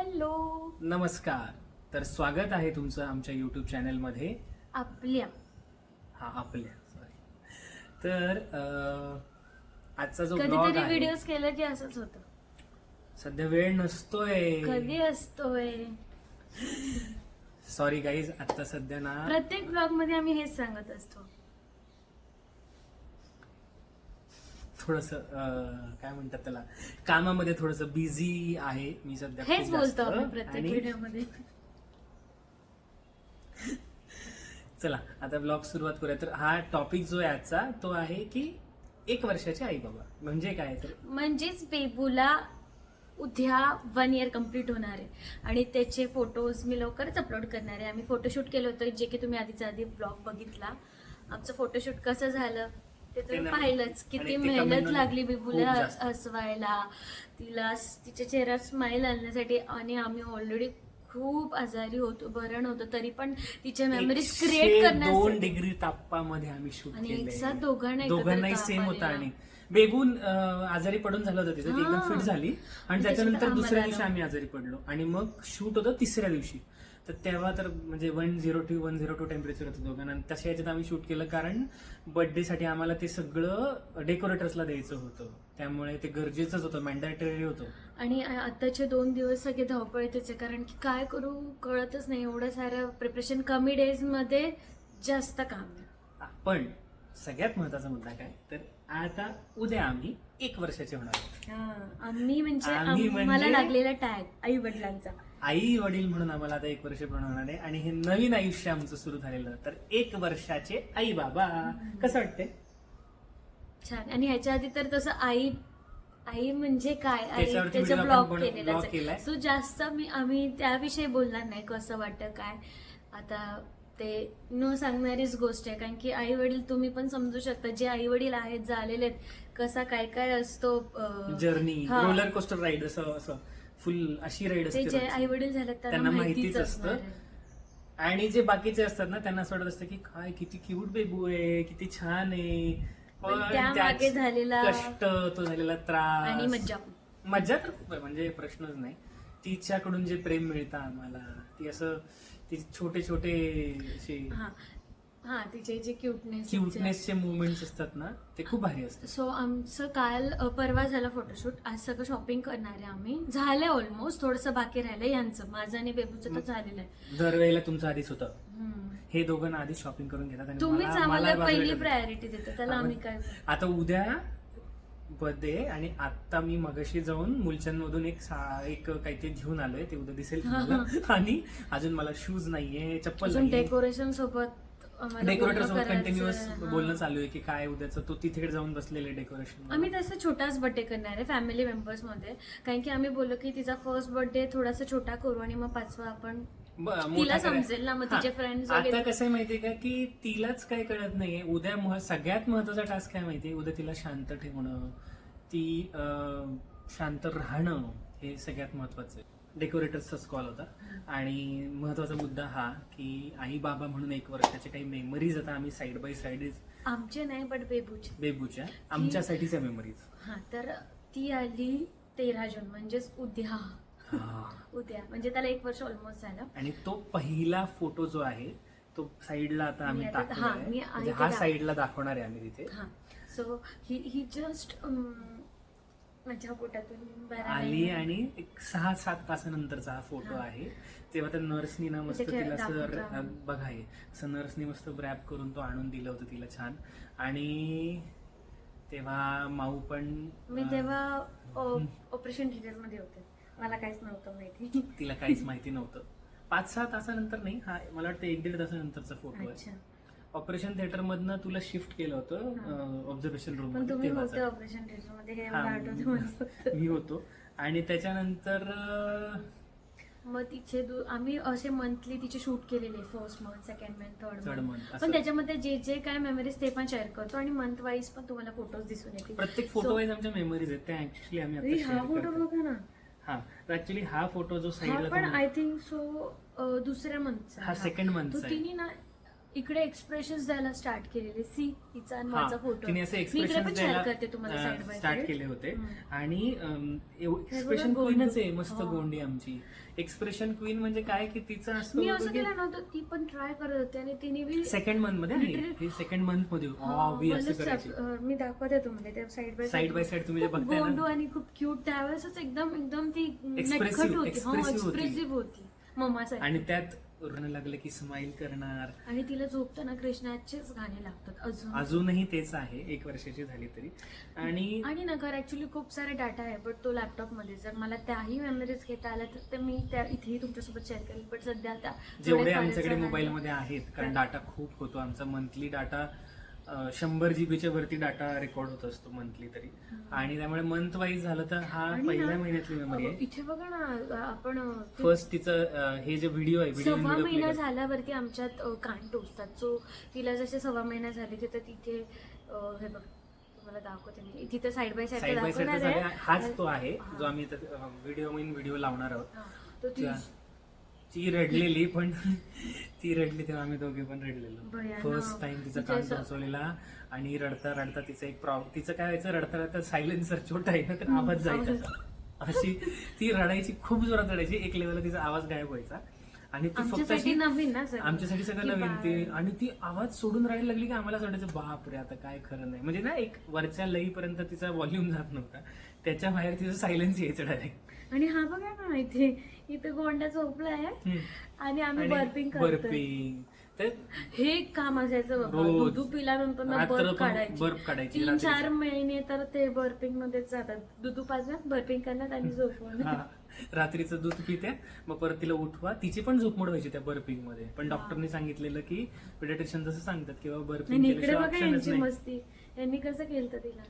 Hello. नमस्कार. तर स्वागत आहे तुमचं आमच्या युट्यूब चॅनलमध्ये आपल्या. हा आपल्या. सॉरी तर अं, आजचा जो ब्लॉग कधीतरी आहे व्हिडिओज केलं की असंच होतं. सध्या वेळ नसतोय. कधी असतोय? सॉरी गाईज आता सध्या ना प्रत्येक ब्लॉगमध्ये आम्ही हेच सांगत असतो. थोडस काय म्हणतात त्याला कामामध्ये थोडस बिझी आहे मी सध्या हेच. बोलतो प्रत्येक चला आता ब्लॉग सुरुवात करूया. तर हा टॉपिक जो आहे आजचा तो आहे की एक वर्षाचे आई बाबा. म्हणजे काय तर? म्हणजेच बेबूला उद्या वन इयर कंप्लीट होणार आहे. आणि त्याचे फोटोज मी लवकरच अपलोड करणार आहे. आम्ही फोटोशूट केलं होतं जे की तुम्ही आधीचा आधी ब्लॉग बघितला. आमचं फोटोशूट कसं झालं? ते ते तुम्ही नवीन. पाहिलंच किती आणि ते मेहनत comment लागली खूप बेबूला जास्त. हसवायला तिला तिच्या चेहऱ्यात स्माईल आणण्यासाठी आणि आम्ही ऑलरेडी खूप आजारी होतो बरं नव्हतं तरी पण तिच्या मेमरीज एकशे क्रिएट दोन करण्यासाठी डिग्री तापमामध्ये आम्ही शूट आणि एकसाथ दोघांना एकत्र दोघांनाही ताप सेम होता आलेला. आणि बेगून अं, आजारी पडून झालं होतं तिचं ती एकदम हा. फिट झाली आणि त्याच्यानंतर दुसऱ्या आम्हाला दिवशी आलं. आम्ही आजारी पडलो आणि मग शूट होतं तिसऱ्या दिवशी तर तेव्हा तर म्हणजे one zero two one zero two temperature होतं दोघांना. तशा याच्यात आम्ही शूट केलं कारण birthday साठी आम्हाला ते सगळं डेकोरेटर्सला द्यायचं होतं. त्यामुळे ते गरजेचंच होतं मॅन्डेटरी होतं. आणि आ- आताचे दोन दिवस सगळे धावपळीतच आहे कारण की काय करू कळतच नाही. एवढं सारं प्रिपरेशन कमी डेजमध्ये जास्त काम. पण सगळ्यात महत्त्वाचा मुद्दा काय? तर आता उद्या आम्ही एक वर्षाचे होणार आम्ही म्हणजे आम्हाला म्हणजे- लागलेला टॅग आई वडिलांचा आई वडील म्हणून आम्हाला आता एक वर्ष पूर्ण होणार आहे आणि हे नवीन आयुष्य आमचं सुरू झालेलं. तर एक वर्षाचे आई बाबा. कसं वाटते छान. आणि ह्याच्या आधी तर तसं आई आई म्हणजे काय? आई त्याच्यावरती त्याचा video ब्लॉग आपण केलेला केलाय. सो जास्त मी आम्ही त्याविषयी बोलणार नाही कसं वाटतं काय. आता ते न सांगणारीच गोष्ट आहे. कारण की आई वडील तुम्ही पण समजू शकता जे आई वडील आहेत झालेले आहेत कसा काय काय असतो अं, जर्नी हा. रोलर कोस्टर राईड असं असं. फुल अशी राईड ते जे असते आई वडील झालेत त्यांना माहितीच असतं. आणि जे बाकीचे असतात ना त्यांना असं वाटत असतं की काय किती क्यूट बेबू आहे किती छान आहे. पण त्याच झालेला कष्ट तो झालेला त्रास. आणि मज्जा. मज्जा तर खूप आहे म्हणजे प्रश्नच नाही. तिच्याकडून जे प्रेम मिळतं आम्हाला ती असं ती छोटे छोटे असे हा. हा तिचे जे क्युटनेस क्यूटनेसचे मुवमेंट्स असतात ना ते खूप भारी असतात. सो आमचं काल अ, परवा झालं फोटोशूट आज सगळं शॉपिंग करणार आहे आम्ही. झालंय ऑलमोस्ट थोडंसं बाकी राहिलंय यांचं. माझं आणि बेबूचं तर झालेलं आहे. दरवेळेला तुमचं आधीच होतं. हम्म. हे दोघं आधीच शॉपिंग करून घेतात आणि तुम्हीच मला- आम्हाला मला पहिली. प्रायोरिटी देतो त्याला आम्ही काय आता उद्या बर्थडे आणि आता मी मगाशी जाऊन मुलचंदमधून एक सा- एक काहीतरी घेऊन आलोय. ते उद्या दिसेल तुम्हाला. आणि अजून मला शूज नाहीये चप्पल अजून नाहीये. डेकोरेशन सोबत डेकोरेटर सोबत कंटिन्युअस. बोलणं चालू आहे की काय उद्याचं तो तिथे जाऊन बसलेले डेकोरेशन आम्ही तसं छोटाच बर्थडे करणार आहे फॅमिली मेंबर्समध्ये. कारण की आम्ही बोललो की तिचा फर्स्ट बर्थडे थोडासा छोटा करू आणि मग पाचवा आपण तिला समजेल ना, मग तिचे friends आता कसं आहे माहितीये का की तिलाच काही कळत नाहीये. उद्या सगळ्यात महत्त्वाचा टास्क काय माहितीये? उद्या तिला शांत ठेवणं ती शांत राहणं हे सगळ्यात महत्वाचं आहे. डेकोरेटर्सचाच कॉल होता. आणि महत्त्वाचा मुद्दा हा की आई बाबा म्हणून एक वर्षाचे काही मेमरीज आता आम्ही साईड बाय साईड आमचे नाही बट बेबूचे बेबूच्या. आमच्यासाठीच्या मेमरीज हा तर ती आली तेरा जून म्हणजेच उद्या. उद्या. म्हणजे त्याला एक वर्ष ऑलमोस्ट झालं. आणि तो पहिला फोटो जो आहे तो साईडला आता आम्ही हा, आहे. म्हणजे साईडला दाखवणार आहे आम्ही तिथे. हा. सो ही ही जस्ट माझ्या पोटातून बाहेर आली. आणि एक सहा सात तासानंतरचा हा फोटो हा. आहे. तेव्हा त्या नर्सनी ना मस्त तिला असं दाखवता. र- बघा हे. असं नर्सनी मस्त रॅप करून तो आणून दिलं होतं तिला छान. आणि तेव्हा माऊ पण मी अं, तेव्हा ऑपरेशन थिएटरमध्ये होते मला काहीच नव्हतं माहिती. तिला काहीच माहिती नव्हतं. पाच सहा तासानंतर नाही हा मला वाटतं एक दीड तासानंतरचा फोटो आहे. अच्छा. ऑपरेशन थिएटर मधनं तुला शिफ्ट केलं होतं ऑब्झर्वेशन रूम पण तुम्ही होते ऑपरेशन थिएटरमध्ये हे मला आठवतं मला फक्त. मी होतो आणि त्याच्यानंतर अं, मग तिचे दु- आम्ही असे मंथली तिचे शूट केलेले first month second month third month असं. पण त्याच्यामध्ये जे जे काय मेमरीज ते पण शेअर करतो आणि मंथ वाईज पण तुम्हाला फोटोज दिसून येतील प्रत्येक फोटो वाईज आमच्या मेमरीज आहेत त्या ऍक्च्युली आम्ही अरे, आता हा share फोटो करतो. बघा ना हा ऍक्च्युली हा फोटो जो हा साईडला पण आय थिंक सो दुसऱ्या मंथचा हा second month तो आहे. तिने ना इकडे एक्सप्रेशन द्यायला स्टार्ट केलेले. सी हिचा आणि माझा फोटो तिने असे एक्सप्रेशन शेअर करते तुम्हाला स्टार्ट केले होते. आणि एक्सप्रेशन. क्वीनच आहे मस्त. गोंडी आमची. एक्सप्रेशन क्वीन म्हणजे काय की तिचं मी असं केलं नव्हतं ती पण ट्राय करत होती आणि तिने बी सेकंड मंथमध्ये सेकंड मंथमध्ये असं मी दाखवते तुम्हाला ते side by side by side तुम्ही जे बघताय गोंडू आणि खूप क्यूट त्यावेळेसच एकदम एकदम ती नटखट होती. एक्सप्रेसिव्ह होती. मम्मासाठी आणि त्यात रडणं लागलं की स्माइल करणार. आणि तिला झोपताना कृष्णाचेच गाणे लागतात अजून. अजूनही तेच आहे एक वर्षाची झाली तरी. आणि आणि ना घर ऍक्च्युली खूप सारे डाटा आहे बट तो लॅपटॉपमध्ये. जर मला त्याही मेमरीज घेता आल्या तर ते मी त्या इथेही तुमच्यासोबत शेअर करेल. बट सध्या त्या जेवढे आमच्याकडे मोबाईल मध्ये आहेत कारण डाटा खूप होतो. आमचा मंथली डाटा शंभर जीबीच्या वरती डाटा रेकॉर्ड होत असतो मंथली तरी. आणि त्यामुळे मंथ वाईज झालं तर हा आणि ना, पहिल्या महिन्यातली मेमरी आहे. इथे बघा ना आपण ते फर्स्ट तिचं अं, हे जे व्हिडिओ आहे व्हिडिओ सव्वा महिना झाल्यावरती आमच्यात अं, कान टोचतात. सो तिला जसे सव्वा महिना झाले तिथं तिथे अं, हे बघ तुम्हाला दाखवते मी. तिथे side by side side by side दाखवणार आहे. हाच तो आहे. जो आम्ही व्हिडिओ मीन व्हिडिओ लावणार आहोत. हा, तो ती रडलेली पण ती रडली तेव्हा आम्ही दोघे पण रडलेलो भयानक. फर्स्ट टाइम तिचा तिचे कान असं- टोचवलेला आणि रडता रडता तिचं एक प्रॉब्लेम तिचं काय व्हायचं रडता रडता सायलेन्सर छोटा आहे ना तर आवाज जायचा आवाज. अशी ती रडायची खूप जोरात रडायची एक लेवलला तिचा आवाज गायब व्हायचा आणि ती फक्त आमच्यासाठी अशी नवीन ना सगळं. आमच्यासाठी सगळं की नवीन ते बाळ. आणि ती आवाज सोडून राहायला लागली की आम्हाला असं वाटायचं बाप रे आता काय खरं नाही म्हणजे ना एक वरच्या लईपर्यंत तिचा व्हॉल्यूम जात नव्हता त्याच्या बाहेर तिचं सायलेन्स यायचं डायरेक्ट आणि हा बघा ना इथे इथे गोंडा झोपला आहे आणि आम्ही बर्पिंग करतो बर्पिंग तर हे एक काम असायचं बाबा रोज. दूध पिल्यानंतर ना बर्फ काढायची. बर्फ काढायची तीन रात्रीचं. चार महिने तर ते बर्पिंग मध्येच जातात. दूध पाजण्यात बर्पिंग करण्यात आणि झोपवण्यात हा. रात्रीचं दूध पिते मग परत तिला उठवा. तिची पण झोप मोड व्हायची त्या बर्पिंगमध्ये. पण डॉक्टरनी सांगितलेलं की पेडिट्रिशियन जसं सांगतात किंवा बर्पिंग इकडे बघा यांची मस्ती. यांनी कसं केलं तिला?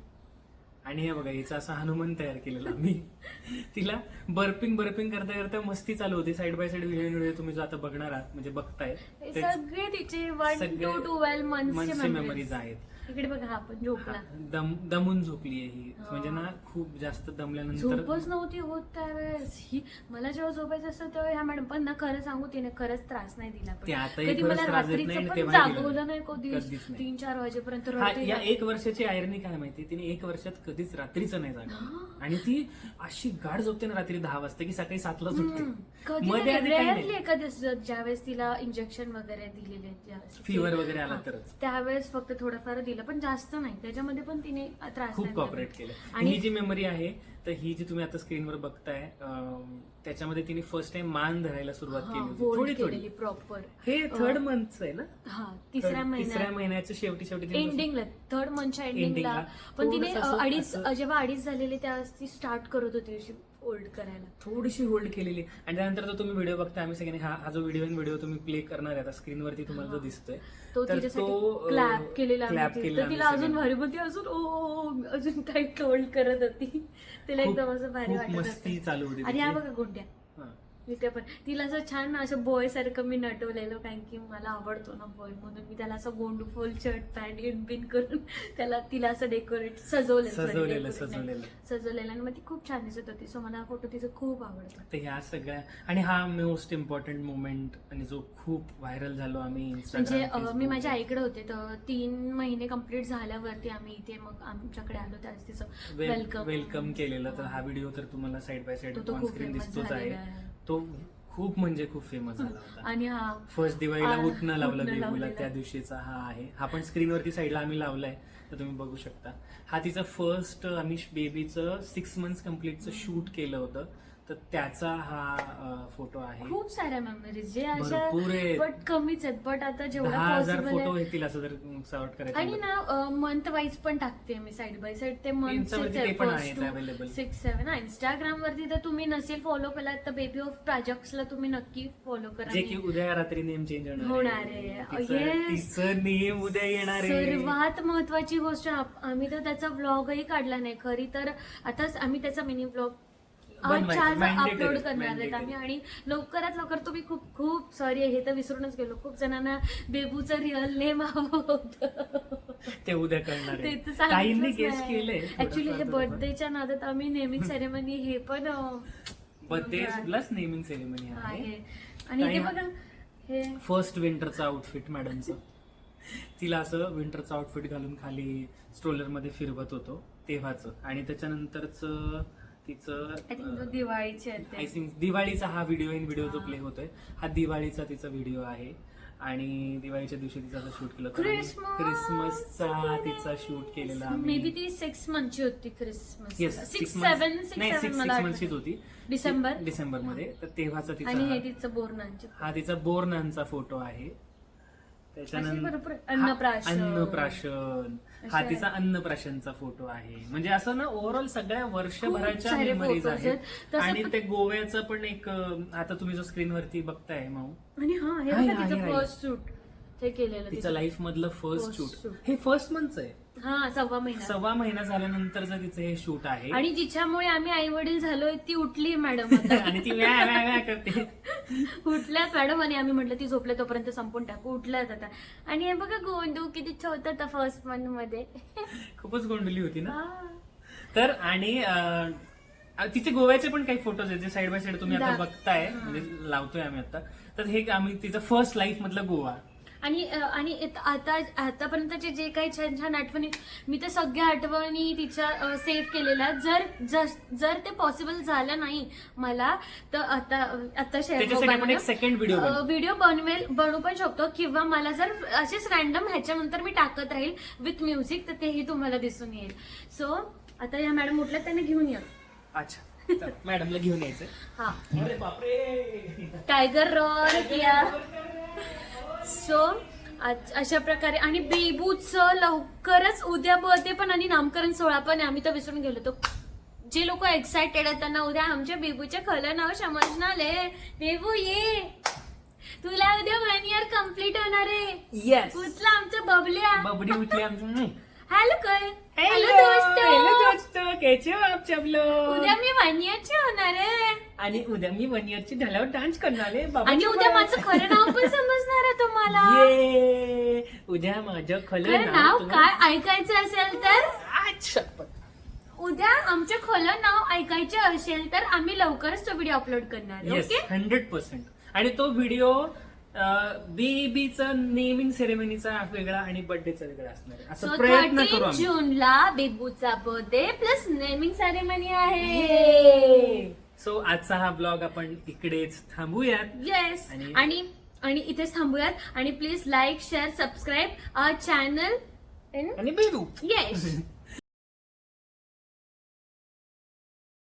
आणि हे बघा हिचा असा हनुमान तयार केलेला मी. तिला बर्पिंग बर्पिंग करता करता मस्ती चालू होती. Side by side video video तुम्ही जो आता बघणार आहात म्हणजे बघताय सगळे तिचे वन टू ट्वेल्व मंथचे मंथचे मेमरीज मेमरीज आहेत. इकडे बघा हा पण झोपला दम दमून झोपली आहे ही. म्हणजे ना खूप जास्त दमल्यानंतर झोपच नव्हती होत त्यावेळेस ही मला जेव्हा झोपायचं असतं तेव्हा ह्या मॅडम पण ना खरं सांगू तिने खरंच त्रास नाही दिला पण ते आताही कधी खरंच मला त्रास देत नाही रात्रीचं पण जागवलं नाही. नाही कधी कधीच नाही. तीन चार वाजेपर्यंत हा, रडते या. एक वर्षाची आयरनी काय माहिती तिने एक वर्षात कधीच रात्रीचं नाही जागा हा. आणि ती अशी गाढ झोपते ना रात्री दहा वाजता की सकाळी सातला. झोपते कधी मध्ये आधी काही रेअरली नाही एखाद्या ज्यावेळेस तिला इंजेक्शन वगैरे दिलेले ज्यावेळेस फिवर वगैरे आला हा. तरच त्यावेळेस फक्त थोडंफार दिलं पण जास्त नाही. त्याच्यामध्ये पण तिने त्रास खूप नाही कॉपरेट. केलं. आणि ही जी मेमरी आहे तर ही जी तुम्ही आता स्क्रीनवर बघताय अं, त्याच्यामध्ये तिने फर्स्ट टाइम मान धरायला सुरुवात केली होती. थोडी थोडी प्रॉपर हे थर्ड मंथचं आहे ना? हा तिसऱ्या Third- तिसऱ्या महिन्यात. महिन्याच्या शेवटी शेवटी तिने एंडिंगला थर्ड मंथच्या Ending एंडिंगला पण तिने थोडंसं असं- अ, अडीच असं- जेव्हा अडीच झालेले त्यावेळेस ती स्टार्ट करत होती अशी होल्ड करायला थोडीशी होल्ड केलेली आणि त्यानंतर जो तुम्ही व्हिडिओ बघता आम्ही सगळ्यांनी हा हा जो व्हिडिओ व्हिडिओ तुम्ही प्ले करणार आहे आता स्क्रीनवरती तुम्हाला जो. दिसतोय तो तो, क्लॅप केलेला ती- केलेला तिला अजून. भारी पण ती अजून ओ अजून टाईट होल्ड करत होती तिला एकदम असं भारी वाटत मस्ती होतं. चालू होती आणि हा. बघा गोंड्या हा. इथे पण. तिला असं छान असं बॉय सारखं मी नटवलेलं कारण की मला आवडतो ना बॉय म्हणून. मी त्याला असं गोंडू फुल शर्ट पॅन्ट इन बिन करून त्याला तिला असं डेकोरेट सजवलेलं सजवलेलं आणि मग ती खूप छान दिसत होती. सो मला फोटो तिचा खूप आवडतो. तर ह्या सगळ्या आणि हा मोस्ट इम्पॉर्टंट मुमेंट आणि जो खूप व्हायरल झालो आम्ही म्हणजे मी. माझ्या आईकडे होते तर तीन महिने कंप्लीट झाल्यावरती आम्ही इथे मग आमच्याकडे आलो. त्यावेळेस तिचं वेल- वेलकम वेलकम केलेलं. तर हा. व्हिडिओ तर तुम्हाला साईड बाय साईड तो तो दिसतोच आहे. तो खूप म्हणजे खूप फेमस झाला होता. आणि हा फर्स्ट दिवाळीला आ, उठणं लावलं उठणं बेबूला लावलेलं. त्या दिवशीचा हा आहे. हा पण स्क्रीनवरती साईडला आम्ही लावलाय तर तुम्ही बघू शकता. हा तिचा फर्स्ट आम्ही बेबीचं सिक्स मंथ्स कम्प्लीटचं शूट केलं होतं. तर त्याचा हा फोटो आहे खूप साऱ्या मेमरीज जे अशा भरपूर. बट कमीच आहेत बट आता जेवढा दहा हजार पॉसिबल फोटो आहे येतील असं जर सॉर्ट करायचं आणि. ना मंथ वाईज पण टाकते मी साईड बाय साईड ते पण आहेत मंथ available. सिक्स सेव्हन हा इंस्टाग्राम वरती तर तुम्ही नसेल फॉलो केलात तर बेबी ऑफ प्राजक्ट्सला तुम्ही नक्की फॉलो करा जे की उद्या रात्री नेम चेंज होणार आहे. तिचं Yes. तिचं नियम उद्या येणार आहे सर्वात महत्वाची गोष्ट आप- आम्ही तर त्याचा व्लॉगही काढला नाही खरी तर आताच आम्ही त्याचा मिनी व्लॉग बनवायचं, आज mandatory, अपलोड करणार आहेत mandatory. आम्ही आणि लवकरात लवकर तुम्ही खूप खूप सॉरी हे तर विसरूनच गेलो. खूप जणांना बेबूचं रिअल नेम हवं होतं. ते उद्या करणार ते आहे तर काहींनी गेस सांगितलंच केलंय. नाही ऍक्च्युली हे बर्थडेच्या नादात आम्ही नेहमी सेरेमनी हे पण अं, बर्थडे प्लस नेमिंग सेरेमनी आहे. आहे. आणि हे बघा हे फर्स्ट विंटरचा आउटफिट मॅडमचं तिला असं विंटरचं आउटफिट घालून खाली स्ट्रोलरमध्ये फिरवत होतो तेव्हाच. आणि त्याच्यानंतरच तिचं दिवाळीचे आहेत आय ते. थिंक दिवाळीचा हा व्हिडिओ इन व्हिडिओ जो. प्ले होतोय हा दिवाळीचा तिचा व्हिडिओ आहे. आणि दिवाळीच्या दिवशी तिचा शूट केलं Christmas! क्रिसमसचा तिचा शूट केलेला मे बी आम्ही ती सिक्स मंथची होती क्रिसमस सिक्स सेवन नाही सिक्स सिक्स सेवन मला मंथचीच आठवतं. होती. डिसेंबर? डिसेंबरमध्ये तर तेव्हाचा आणि हे तिचा तिचं बोरणांचे हा तिचा बोरनांचा फोटो आहे. भरपूर अन्नप्राशन. अन्नप्राशन. हा अशा. तिचा अन्नप्राशनचा फोटो आहे. म्हणजे असं ना ओव्हरऑल सगळ्या वर्षभराच्या सारे मेमरीज photos आहेत. आणि ते गोव्याचं पण एक अं, आता तुम्ही जो स्क्रीन वरती बघताय माऊ. आणि हा हे बघा तिचं. फर्स्ट शूट ते केलेलं तिचं तिचं. लाईफ मधलं फर्स्ट First शूट shoot. हे फर्स्ट मंथच आहे. हा सव्वा महिना. सव्वा महिना झाल्यानंतरचं तिचं हे शूट आहे. आणि जिच्यामुळे आम्ही आई वडील झालोय ती उठली मॅडम आणि ती व्या व्या व्या करते. उठल्यात मॅडम आणि आम्ही म्हटलं ती झोपल्या तोपर्यंत संपून टाकू. उठल्यात आता. आणि हे बघा गोंडू किती छोट होता फर्स्ट मंथमध्ये. खूपच गोंडली होती ना. तर आणि तिचे गोव्याचे पण काही फोटोज आहेत जे साईड बाय साईड तुम्ही आता बघताय. म्हणजे लावतोय आम्ही आता. तर हे आम्ही तिचं फर्स्ट लाईफ मधलं गोवा. आणि आणि आता आतापर्यंतचे जे काही छान छान आठवणी मी तर सगळ्या आठवणी तिच्या सेव्ह केलेल्या. जर जर- जर ते पॉसिबल झालं नाही मला तर आता आता सेकंड व्हिडिओ बनवेल बनवू पण शकतो. किंवा मला जर असेच रॅन्डम ह्याच्यानंतर मी टाकत राहील विथ म्युझिक तर तेही तुम्हाला दिसून येईल. सो आता या मॅडम उठल्या त्यांना घेऊन या. अच्छा. मॅडमला घेऊन यायचंय. हा. Tiger roar KIA. सो अशा प्रकारे. आणि बेबूचं लवकरच उद्या बर्थडे पण आणि नामकरण सोहळा पण आहे. आम्ही तर विसरून गेलो तो जे लोक एक्साइटेड आहेत त्यांना उद्या आमच्या बेबूच्या खलं नाव समजणार आहे बेबू ये. तुला उद्या वन इयर कंप्लीट होणार आहे. येस कुठला आमचा बबल्या. बबडी उठली आमची हॅलो काय हॅलो हॅलो दोस्त. दोस्त. कैसे हो आप सब लोग? उद्या मी वन इयरची होणार आहे. आणि उद्या मी वन इयरची झाल्यावर डान्स करणार आहे. बाबा आणि उद्या माझं खरं नाव पण समजणार आहे तुम्हाला. ये उद्या माझं खलं खरं नाव काय ऐकायचं असेल तर? शपथ. उद्या आमचं खोलं नाव ऐकायचं असेल तर आम्ही लवकरच तो व्हिडिओ अपलोड करणार येस ओके हंड्रेड पर्सेंट आणि तो व्हिडिओ बेबीचा नेमिंग सेरेमनीचा वेगळा आणि बर्थडेचा वेगळा असणार आहे. सो असं प्रयत्न करू थर्टीन आम्ही जूनला बेबूचा बर्थडे प्लस नेमिंग सेरेमनी आहे. सो आजचा हा ब्लॉग आपण इकडेच थांबूयात. येस आणि- आणि आणि इथेच थांबूयात. आणि please like share subscribe our channel आणि बेबू येस